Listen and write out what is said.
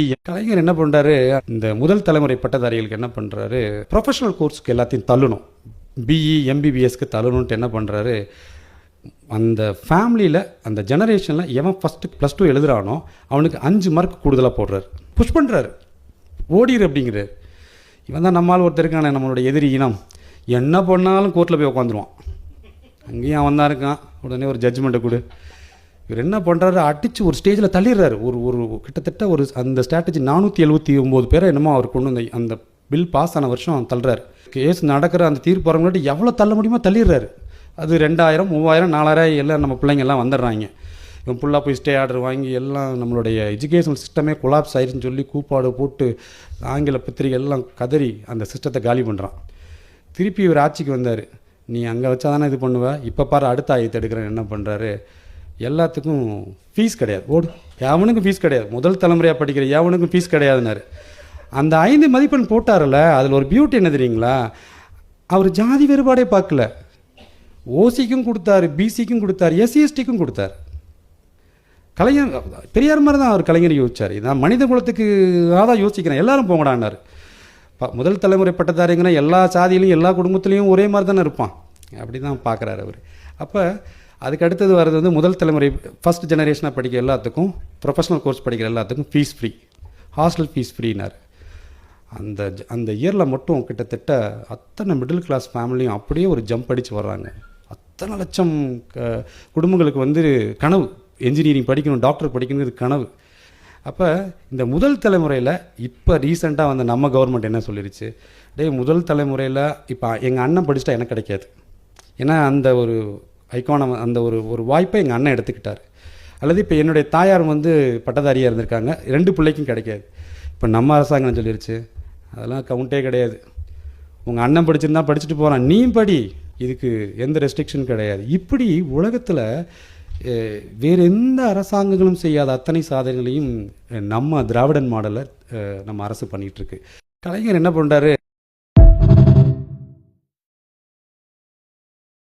கலைஞர் என்ன பண்ணுறாரு இந்த முதல் தலைமுறை பட்டதாரிகளுக்கு என்ன பண்ணுறாரு ப்ரொஃபஷனல் கோர்ஸ்க்கு எல்லாத்தையும் தள்ளணும். பிஇ எம்பிபிஎஸ்க்கு தள்ளணுன்ட்டு என்ன பண்ணுறாரு அந்த ஃபேமிலியில் அந்த ஜெனரேஷனில் எவன் ஃபஸ்ட்டு ப்ளஸ் டூ எழுதுகிறானோ அவனுக்கு அஞ்சு மார்க் கூடுதலாக போடுறாரு. புஷ் பண்ணுறாரு ஓடிரு அப்படிங்கிறார். இவன் தான் நம்மால் ஒருத்தருக்கான நம்மளுடைய நம்மளோட எதிரி இனம். என்ன பண்ணாலும் கோர்ட்டில் போய் உட்காந்துருவான் அங்கேயும் அவன் தான் இருக்கான். உடனே ஒரு ஜட்ஜ்மெண்ட்டை கொடு. இவர் என்ன பண்ணுறாரு அடித்து ஒரு ஸ்டேஜில் தள்ளிடுறாரு. ஒரு ஒரு கிட்டத்தட்ட ஒரு அந்த ஸ்ட்ராட்டஜி நானூற்றி எழுபத்தி ஒம்பது பேரை என்னமோ அவர் கொண்டு வந்த அந்த பில் பாஸ் ஆன வருஷம் தள்ளுறாரு. கேஸ் நடக்கிற அந்த தீர்ப்பு வரவங்கள்ட்ட எவ்வளோ தள்ள முடியுமோ தள்ளிடுறாரு. அது ரெண்டாயிரம் மூவாயிரம் நாலாயிரம் எல்லாம் நம்ம பிள்ளைங்க எல்லாம் வந்துடுறாங்க. இவன் ஃபுல்லாக போய் ஸ்டே ஆர்டர் வாங்கி எல்லாம் நம்மளுடைய எஜுகேஷனல் சிஸ்டமே கொலாப்ஸ் ஆயிருச்சுன்னு சொல்லி கூப்பாடு போட்டு ஆங்கில பத்திரிகை எல்லாம் கதறி அந்த சிஸ்டத்தை காலி பண்ணுறான் திருப்பி இவர் ஆட்சிக்கு வந்தார். நீ அங்கே வச்சா தானே இது பண்ணுவ? இப்போ பாரு அடுத்த ஆயத்தை எடுக்கிறேன். என்ன பண்ணுறாரு எல்லாத்துக்கும் ஃபீஸ் கிடையாது. ஓடு. எவனுக்கும் ஃபீஸ் கிடையாது. முதல் தலைமுறையாக படிக்கிற எவனுக்கும் ஃபீஸ் கிடையாதுனாரு. அந்த ஐந்து மதிப்பெண் போட்டார்ல அதில் ஒரு பியூட்டி என்ன தெரியுங்களா? அவர் ஜாதி வேறுபாடே பார்க்கல. ஓசிக்கும் கொடுத்தாரு பிசிக்கும் கொடுத்தாரு எஸ்சிஎஸ்டிக்கும் கொடுத்தாரு. கலைஞர் பெரியார் மாதிரி தான் அவர் கலைஞர் யோசிச்சார். நான் மனித குலத்துக்கு தான் யோசிக்கிறேன். எல்லாரும் போங்கடான்னாரு. ப- முதல் தலைமுறை பட்டதாரிங்கன்னா எல்லா சாதியிலையும் எல்லா குடும்பத்துலேயும் ஒரே மாதிரி தானே இருப்பான். அப்படி தான் பார்க்குறாரு அவர். அப்போ அதுக்கு அடுத்தது வர்றது வந்து முதல் தலைமுறை ஃபஸ்ட் ஜெனரேஷனாக படிக்கிற எல்லாத்துக்கும் ப்ரொஃபஷனல் கோர்ஸ் படிக்கிற எல்லாத்துக்கும் ஃபீஸ் ஃப்ரீ ஹாஸ்டல் ஃபீஸ் ஃப்ரீனார் அந்த ஜ- அந்த இயரில் மட்டும் கிட்டத்தட்ட அத்தனை மிடில் கிளாஸ் ஃபேமிலியும் அப்படியே ஒரு ஜம்ப் அடித்து வர்றாங்க. அத்தனை லட்சம் க- குடும்பங்களுக்கு வந்து கனவு. என்ஜினியரிங் படிக்கணும் டாக்டர் படிக்கணுங்கிறது கனவு. அப்போ இந்த முதல் தலைமுறையில் இப்போ ரீசெண்டாக வந்த நம்ம கவர்மெண்ட் என்ன சொல்லிருச்சு? டேய் முதல் தலைமுறையில் இப்போ எங்கள் அண்ணன் படிச்சிட்டா எனக்கு கிடைக்காது. ஏன்னா அந்த ஒரு ஐக்கான அந்த ஒரு ஒரு வாய்ப்பை எங்கள் அண்ணன் எடுத்துக்கிட்டார். அல்லது இப்போ என்னுடைய தாயார் வந்து பட்டதாரியாக இருந்திருக்காங்க. ரெண்டு பிள்ளைக்கும் கிடைக்காது. இப்போ நம்ம அரசாங்கம் சொல்லிருச்சு அதெல்லாம் கவுண்டே கிடையாது. உங்கள் அண்ணன் படிச்சிருந்தா படிச்சுட்டு போகிறான் நீ படி. இதுக்கு எந்த ரெஸ்ட்ரிக்ஷன் கிடையாது. இப்படி உலகத்தில் வேறு எந்த அரசாங்கங்களும் செய்யாத அத்தனை சாதனைகளையும் நம்ம திராவிடன் மாடலில் நம்ம அரசு பண்ணிகிட்ருக்கு கலைஞர் என்ன பண்ணுறாரு